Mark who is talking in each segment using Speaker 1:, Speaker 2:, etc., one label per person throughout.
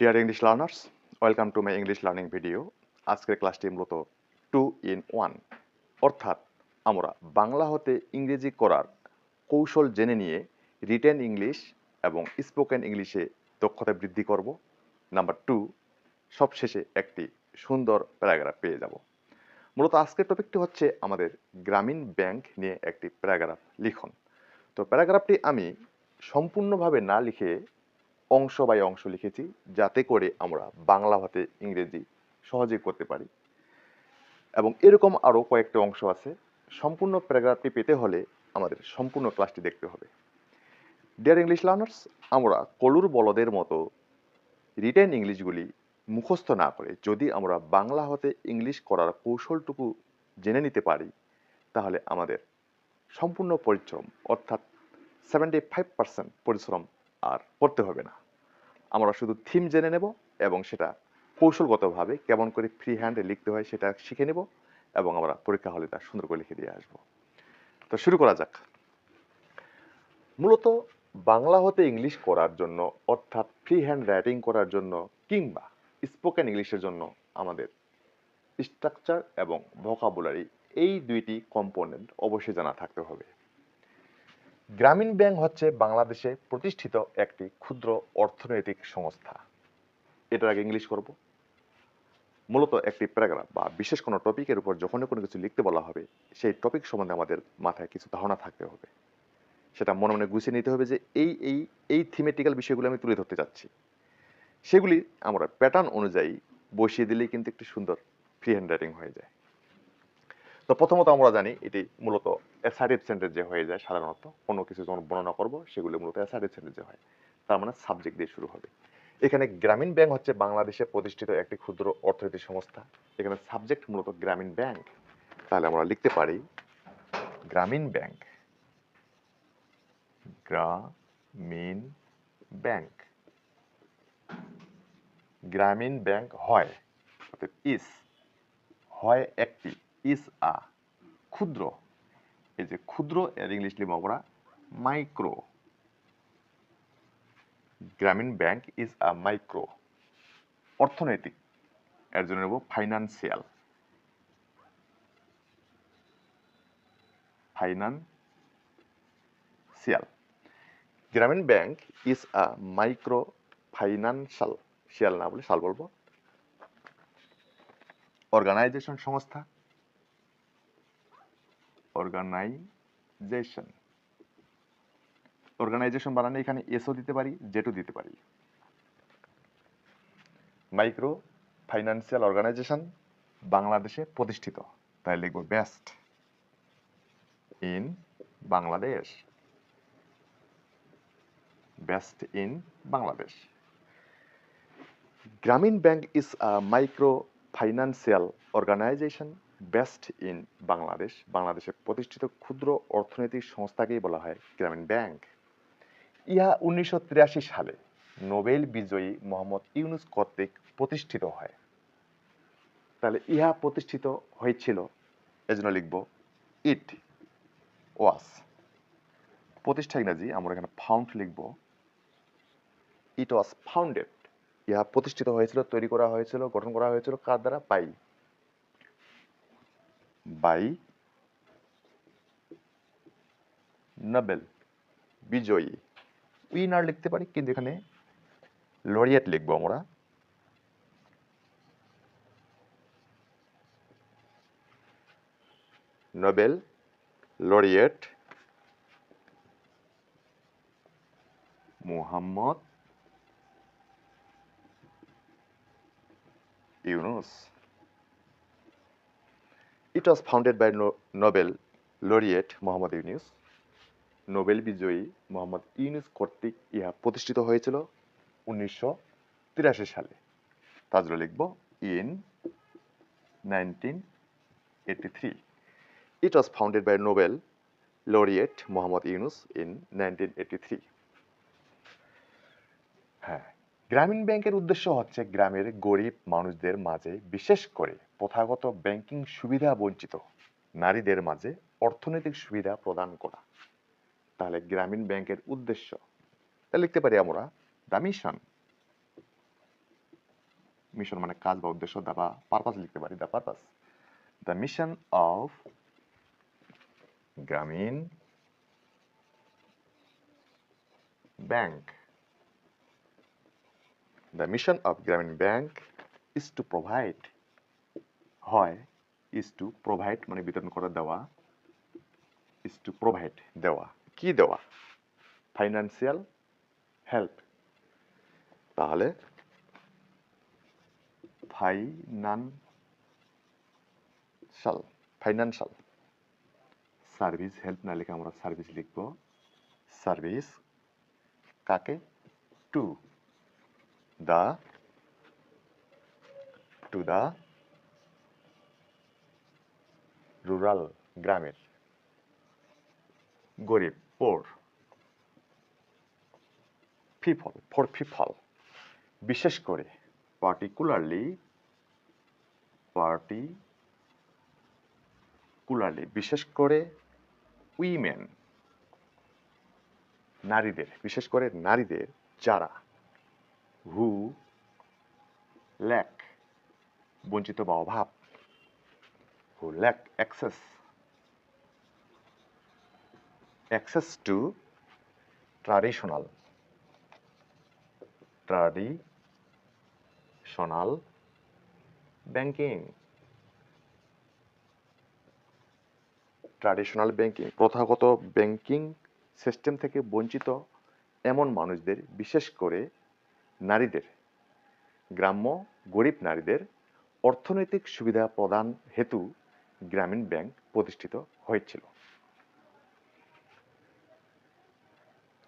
Speaker 1: Dear English learners welcome to my English learning video আজকের ক্লাসটি মূলত টু ইন ওয়ান অর্থাৎ আমরা বাংলা হতে ইংরেজি করার কৌশল জেনে নিয়ে রিটেন ইংলিশ এবং স্পোকেন ইংলিশে দক্ষতা বৃদ্ধি করব। নাম্বার টু সবশেষে একটি সুন্দর প্যারাগ্রাফ পেয়ে যাব। মূলত আজকের টপিকটি হচ্ছে আমাদের গ্রামীণ ব্যাংক নিয়ে একটি প্যারাগ্রাফ লিখন। তো প্যারাগ্রাফটি আমি সম্পূর্ণভাবে না লিখে অংশ বাই অংশ লিখেছি, যাতে করে আমরা বাংলা ভাতে ইংরেজি সহজেই করতে পারি। এবং এরকম আরও কয়েকটা অংশ আছে, সম্পূর্ণ প্যারাগ্রাফটি পেতে হলে আমাদের সম্পূর্ণ ক্লাসটি দেখতে হবে। ডিয়ার ইংলিশ লার্নার্স আমরা কলুর বলদের মতো রিটেন ইংলিশগুলি মুখস্থ না করে যদি আমরা বাংলা হতে ইংলিশ করার কৌশলটুকু জেনে নিতে পারি, তাহলে আমাদের সম্পূর্ণ পরিশ্রম, অর্থাৎ সেভেন্টি ফাইভ পার্সেন্ট পরিশ্রম আর করতে হবে না। আমরা শুধু থিম জেনে নেব এবং সেটা কৌশলগতভাবে কেমন করে ফ্রি হ্যান্ডে লিখতে হয় সেটা শিখে নেব এবং আমরা পরীক্ষা হলে তা সুন্দর করে লিখে দিয়ে আসব। তো শুরু করা যাক। মূলত বাংলা হতে ইংলিশ করার জন্য অর্থাৎ ফ্রি হ্যান্ড রাইটিং করার জন্য কিংবা স্পোকেন ইংলিশের জন্য আমাদের স্ট্রাকচার এবং ভোকাবুলারি এই দুইটি কম্পোনেন্ট অবশ্যই জানা থাকতে হবে। গ্রামীণ ব্যাংক হচ্ছে বাংলাদেশে প্রতিষ্ঠিত একটি ক্ষুদ্র অর্থনৈতিক সংস্থা। এটার আগে ইংলিশ করব। মূলত একটি প্যারাগ্রাফ বা বিশেষ কোনো টপিকের উপর যখনই কোনো কিছু লিখতে বলা হবে, সেই টপিক সম্বন্ধে আমাদের মাথায় কিছু ধারণা থাকতে হবে। সেটা মনে মনে গুছিয়ে নিতে হবে যে এই এই এই থিমেটিক্যাল বিষয়গুলো আমি তুলে ধরতে চাচ্ছি। সেগুলি আমরা প্যাটার্ন অনুযায়ী বসিয়ে দিলেই কিন্তু একটি সুন্দর ফ্রি হ্যান্ড রাইটিং হয়ে যায়। তো প্রথমত আমরা জানি এটি মূলত অ্যাসার্টিভ যে হয়ে যায় সাধারণত, কোনো কিছু যখন বর্ণনা করব, সেগুলো মূলত অ্যাসার্টিভ যে হয়, তার মানে সাবজেক্ট দিয়ে শুরু হবে। এখানে গ্রামীণ ব্যাংক হচ্ছে বাংলাদেশে প্রতিষ্ঠিত একটি ক্ষুদ্র অর্থনৈতিক সংস্থা। এখানে সাবজেক্ট মূলত গ্রামীণ ব্যাংক। তাহলে আমরা লিখতে পারি গ্রামীণ ব্যাংক। গ্রামীণ ব্যাংক। গ্রামীণ ব্যাংক হয়, অর্থাৎ ইস হয় একটি। ইস আ ক্ষুদ্র। এই যে ক্ষুদ্র এর ইংলিশ লিখব মাইক্রো গ্রামীণ ব্যাংক ইজ আ মাইক্রো অর্থনৈতিক। এর জন্য নেব financial financial Grameen Bank is a micro financial শিয়াল না বলে শাল বলব। অর্গানাইজেশন সংস্থা। অর্গানাইজেশন অর্গানাইজেশন বানানে এখানে এসও দিতে পারি জেটও দিতে পারি। মাইক্রো ফাইন্যান্সিয়াল অর্গানাইজেশন বাংলাদেশে প্রতিষ্ঠিত। তাই লিখব best in Bangladesh best in Bangladesh Grameen Bank is a micro financial organization best in Bangladesh বাংলাদেশে প্রতিষ্ঠিত ক্ষুদ্র অর্থনৈতিক সংস্থাকেই বলা হয় গ্রামীণ ব্যাংক। ইহা উনিশশো সালে নোবেল বিজয়ী মোহাম্মদ ইউনুস কর্তৃক প্রতিষ্ঠিত হয়। তাহলে ইহা প্রতিষ্ঠিত হয়েছিল, এজন্য লিখব, ইট ওয়াস। প্রতিষ্ঠা ইংরাজি, আমরা এখানে ফাউন্ড লিখব। It was founded. ইহা প্রতিষ্ঠিত হয়েছিল, তৈরি করা হয়েছিল, গঠন করা হয়েছিল কার দ্বারা? বাই বাই নোবেল, বিজয়ী। উইনার লিখতে পারি, কিন্তু এখানে লরিয়েট লিখব আমরা। Nobel, laureate Muhammad Yunus. Was founded by no- Nobel laureate Mohammad Yunus Nobel বিজয়ী মোহাম্মদ ইউনুস কর্তৃক ইহা প্রতিষ্ঠিত হয়েছিল উনিশশো তিরাশি সালে। তাজরা লিখব in nineteen eighty three. It was founded by Nobel laureate Mohammad Yunus in nineteen eighty three হ্যাঁ গ্রামীণ ব্যাংকের উদ্দেশ্য হচ্ছে গ্রামের গরিব মানুষদের মাঝে, বিশেষ করে প্রথাগত ব্যাংকিং সুবিধা বঞ্চিত নারীদের মাঝে অর্থনৈতিক সুবিধা প্রদান করা। তাহলে গ্রামীণ ব্যাংকের উদ্দেশ্য? তা লিখতে পারি আমরা দ্য মিশন। মিশন মানে কাজ বা উদ্দেশ্য, দা বা পারপাস লিখতে পারি the purpose. The mission of Grameen bank. The mission of Grameen bank is to provide হয় ইজ টু প্রোভাইড মানে বিতরণ করে, দেওয়া ইজ টু প্রোভাইড দেওয়া। কি দেওয়া? ফাইন্যান্সিয়াল হেল্প তাহলে ফাইনান্সাল ফাইন্যান্সাল সার্ভিস হেল্প না লিখে আমরা সার্ভিস লিখব। সার্ভিস কাকে? To the to the rural গ্রামের গরিব পোর পিপল ফর পিপল বিশেষ করে পার্টিকুলারলি পার্টিকুলারলি বিশেষ করে উইমেন নারীদের বিশেষ করে নারীদের যারা হু, ল্যাক, বঞ্চিত বা অভাব who, lack, access. Access to traditional. Traditional banking. Traditional banking, প্রথাগত ব্যাংকিং সিস্টেম থেকে বঞ্চিত এমন মানুষদের, বিশেষ করে নারীদের। গ্রাম্য গরিব নারীদের অর্থনৈতিক সুবিধা প্রদান হেতু গ্রামীণ ব্যাংক প্রতিষ্ঠিত হয়েছিল।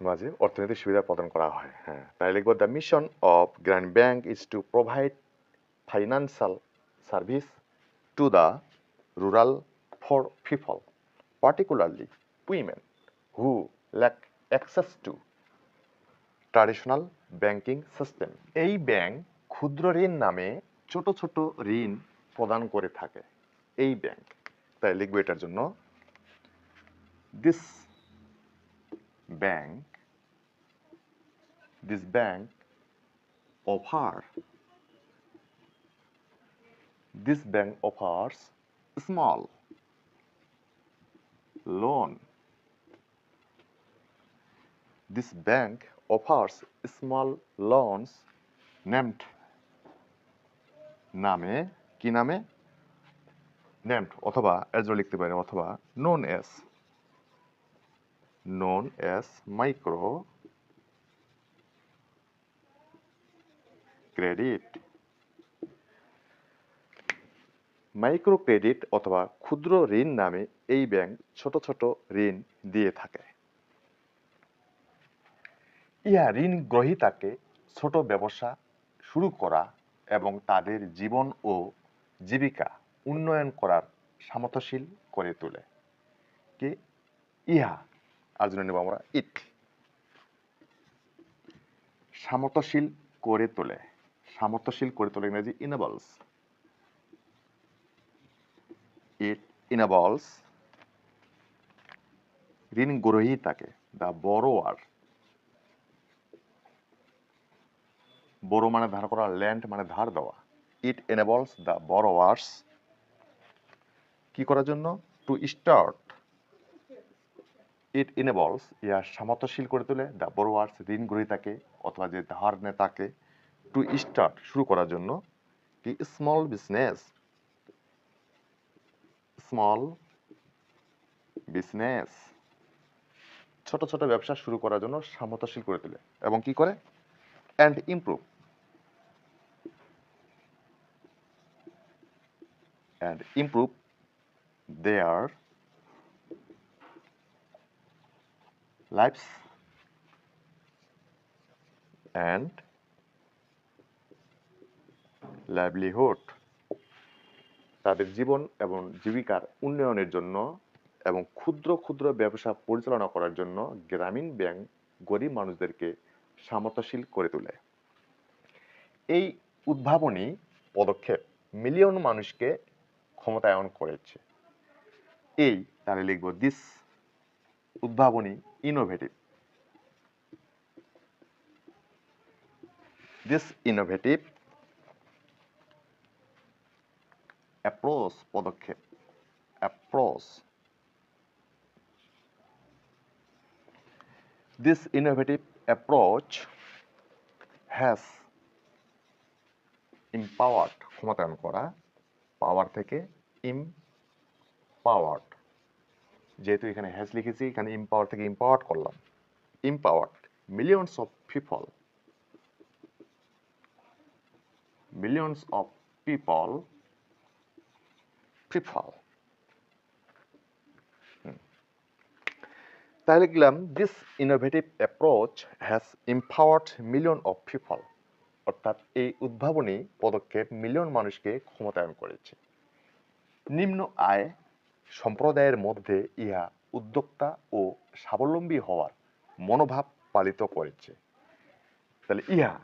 Speaker 1: মাঝে অর্থনৈতিক সুবিধা প্রদান করা হয় হ্যাঁ। তাই লিখব the mission of Grameen bank is to provide financial service to the rural for people particularly women who lack access to traditional banking system এই ব্যাংক ক্ষুদ্র ঋণ নামে ছোট ছোট ঋণ প্রদান করে থাকে। এই ব্যাংক তাই লিখব এটার জন্য this bank this bank offer this bank offers small loan this bank offers small loans named নামে, কি নামে? নেমড অথবা এজ লিখতে পারে অথবা known as known as micro credit micro credit অথবা ক্ষুদ্র ঋণ নামে এই ব্যাংক ছোট ছোট ঋণ দিয়ে থাকে। ইহা ঋণ গ্রহীতাকে ছোট ব্যবসা শুরু করা এবং তাদের জীবন ও জীবিকা উন্নয়ন করার সামর্থ্যশীল করে তোলে। কি? ইহা। আর জন্য নেব আমরা ইট সামর্থ্যশীল করে তোলে। সামর্থ্যশীল করে তোলে ইংরেজি ইনেবলস it enables ঋণ গ্রহীতাকে দ্য বড়োয়ার বড়ো মানে ধার করা, ল্যান্ড মানে ধার দেওয়া। ইট এনেবলস দ্য বড়োয়ার্স কি করার জন্য? টু স্টার্ট ইট ইনেবলস ইয়া সামর্থ্যশীল করে তোলে দ্য বড়োয়ার্স ঋণ গ্রহীতাকে অথবা যে ধার নেতাকে টু স্টার্ট শুরু করার জন্য। কি? স্মল বিজনেস স্মল বিজনেস ছোট ছোট ব্যবসা শুরু করার জন্য সামর্থ্যশীল করে তোলে। এবং কি করে? And improve and improve their lives and livelihood তাদের জীবন এবং জীবিকার উন্নয়নের জন্য এবং ক্ষুদ্র ক্ষুদ্র ব্যবসা পরিচালনা করার জন্য গ্রামীণ ব্যাংক গরিব মানুষদেরকে সামর্থ্যশীল করে তোলে। এই উদ্ভাবনী পদক্ষেপ মিলিয়ন মানুষকে ক্ষমতায়ন করেছে। এই তাহলে লিখব দিস উদ্ভাবনী ইনোভেটিভ দিস ইনোভেটিভ অ্যাপ্রোচ পদক্ষেপ approach this innovative approach has empowered ক্ষমতায়ন করা পাওয়ার থেকে ইম পাওয়ার্ড যেহেতু এখানে হ্যাজ লিখেছি, এখানে ইম্পাওয়ার থেকে ইম্পাওয়ার্ড করলাম। Empowered millions of people millions of people হুম। তাহলে লিখলাম this innovative approach has empowered million of people অর্থাৎ এই উদ্ভাবনী পদক্ষেপ মিলিয়ন মানুষকে ক্ষমতায়ন করেছে। নিম্ন আয় সম্প্রদায়ের মধ্যে ইহা উদ্যোক্তা ও স্বাবলম্বী হওয়ার মনোভাব পালিত করেছে। তাহলে ইহা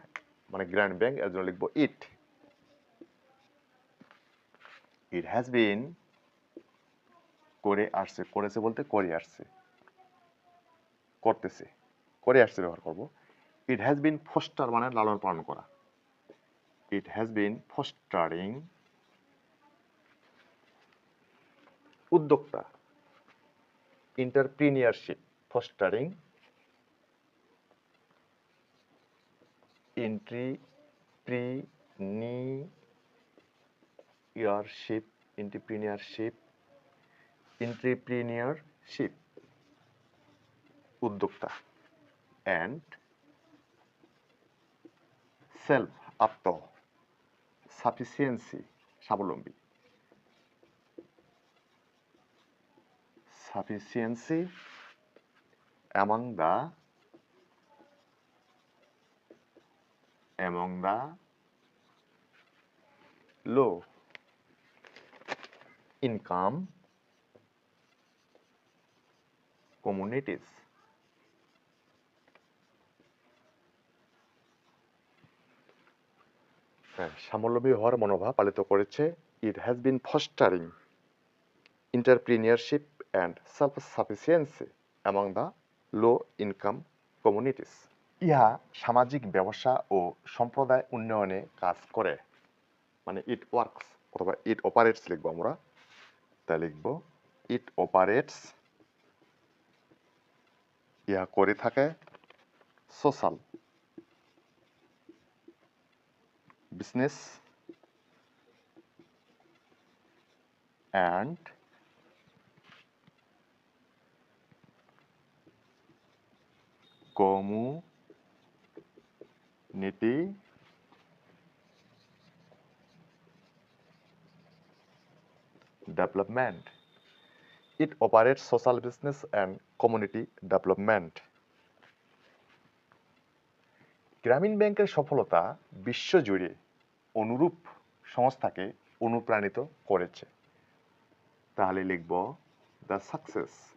Speaker 1: মানে গ্র্যান্ড ব্যাংক, এর জন্য লিখব ইট। ইট হ্যাজ বিন করে আসছে, করেছে বলতে করে আসছে। করতেছে, করে আসছে ব্যবহার করব। ইট হ্যাজ বিন ফস্টার মানে লালন পালন করা। ইট হ্যাজ বিন ফস্টারিং উদ্যোক্তা entrepreneurship fostering entrepreneurship entrepreneurship entrepreneurship, উদ্যোক্তা অ্যান্ড সেলফ আত্ম সাফিসিয়েন্সি স্বাবলম্বী। Sufficiency among the among the low income communities স্বাবলম্বী হওয়ার মনোভাব পালিত করেছে। It has been fostering entrepreneurship and self-sufficiency among the low income communities. ইহা সামাজিক ব্যবসা ও সম্প্রদায় উন্নয়নে কাজ করে। মানে ইট ওয়ার্কস অথবা ইট অপারেটস লিখব আমরা। তাই লিখব ইট অপারেটস ইহা করে থাকে social business and community development. It operates social business and community development. গ্রামীণ ব্যাংকের সফলতা বিশ্বজুড়ে অনুরূপ সংস্থাকে অনুপ্রাণিত করেছে। তাহলে লিখব the success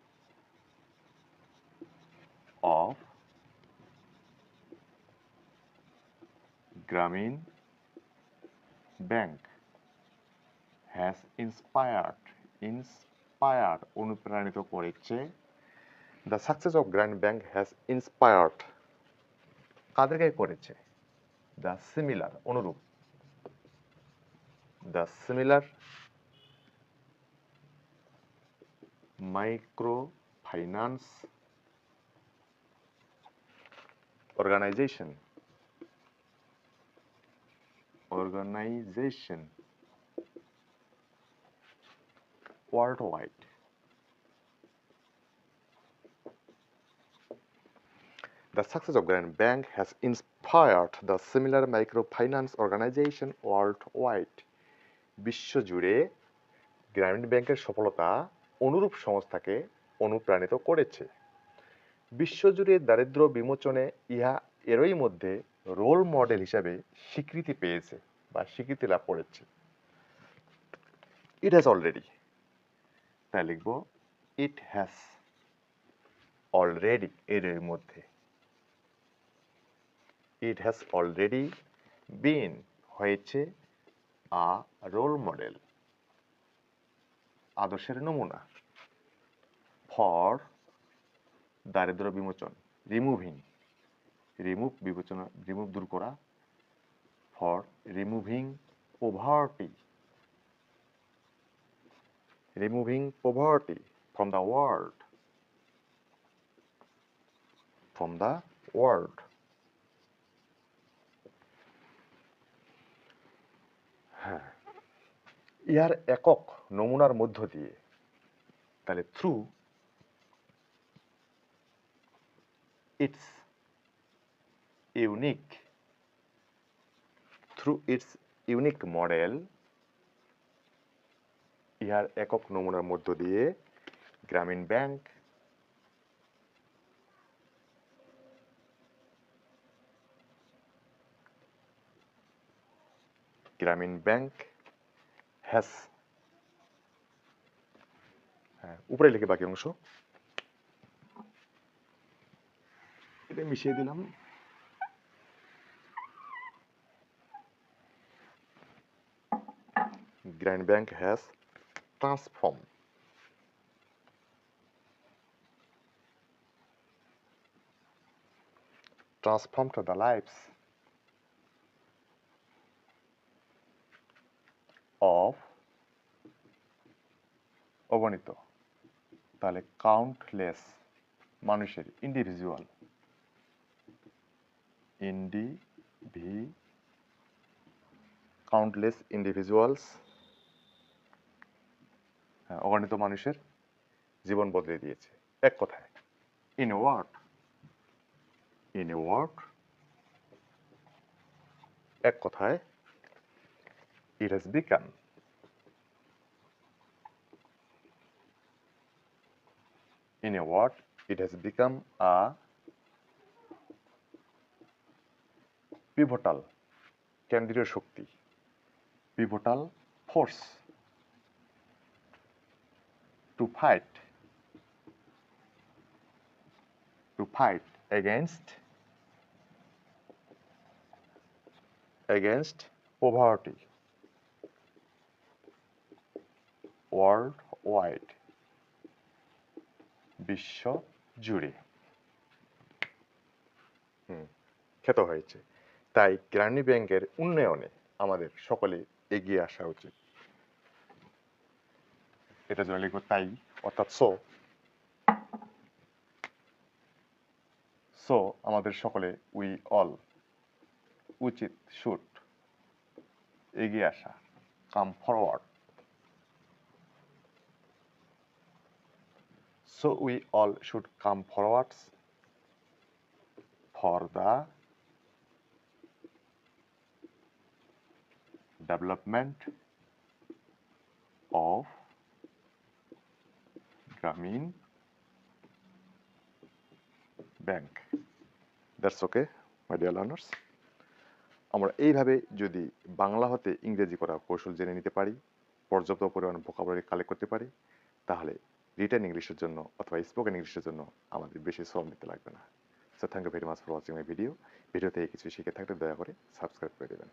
Speaker 1: of Grameen bank has inspired inspired অনুপ্রাণিত করেছে। The success of Grameen bank has inspired কাদেরকে করেছে? দ্য সিমিলার অনুরূপ। the similar microfinance organization. Organization. Worldwide. The success of Grand Bank has inspired the similar microfinance organization worldwide. বিশ্বজুড়ে গ্রামীণ ব্যাংকের সফলতা অনুরূপ সংস্থাকে অনুপ্রাণিত করেছে। বিশ্বজুড়ে দারিদ্র বিমোচনে ইহা এরই মধ্যে রোল মডেল হিসাবে স্বীকৃতি পেয়েছে বা স্বীকৃতি লাভ করেছে। ইট হ্যাজ অলরেডি তাই লিখব ইট হ্যাজ অলরেডি এর মধ্যে। ইট হ্যাজ অলরেডি বিন হয়েছে আ রোল মডেল, আদর্শের নমুনা ফর দারিদ্র বিমোচন, রিমুভিং, রিমুভ বিবেচনা, রিমুভ দূর করা for removing poverty removing poverty from the world, from the world হ্যাঁ। ইহার একক নমুনার মধ্য দিয়ে, তাহলে through its unique through its unique model ইহার একক নমুনার মধ্য দিয়ে গ্রামীণ ব্যাংক গ্রামীণ ব্যাংক হ্যাস হ্যাঁ উপরে লিখে বাকি অংশ। এটা মিশিয়ে দিলাম। Grameen bank has transform transformed the lives of অগণিত, তাহলে কাউন্টলেস মানুষের ইন্ডিভিজুয়াল ইন্ডিভি কাউন্টলেস ইন্ডিভিজুয়ালস অগণিত মানুষের জীবন বদলে দিয়েছে। এক কথায় in word in a word এক কথায় it has become in a word it has become a pivotal কেন্দ্রীয় শক্তি pivotal force to fight to fight against against poverty worldwide বিশ্ব জুড়ে। খ্যাত হয়েছে। তাই গ্রামীণ ব্যাংকের উন্নয়নে আমাদের সকলে এগিয়ে আসা উচিত। এটা জন্য লিখব তাই অর্থাৎ সো সো আমাদের সকলে উই অল উচিত শুট এগিয়ে আসা come forward So we all should come forwards for the development of Grameen Bank. That's okay, my dear learners. আমরা এইভাবে যদি বাংলা হতে ইংরেজি করার কৌশল জেনে নিতে পারি পর্যাপ্ত পরিমাণ ভোকাবুলারি কালেক্ট করতে পারি তাহলে রিটার্ন ইংলিশের জন্য অথবা স্পোকেন ইংলিশের জন্য আমাদের বেশি শ্রম নিতে লাগবে না। So thank you very much for watching my video video থেকে কিছু শিখে থাকলে দয়া করে সাবস্ক্রাইব করে দেবেন।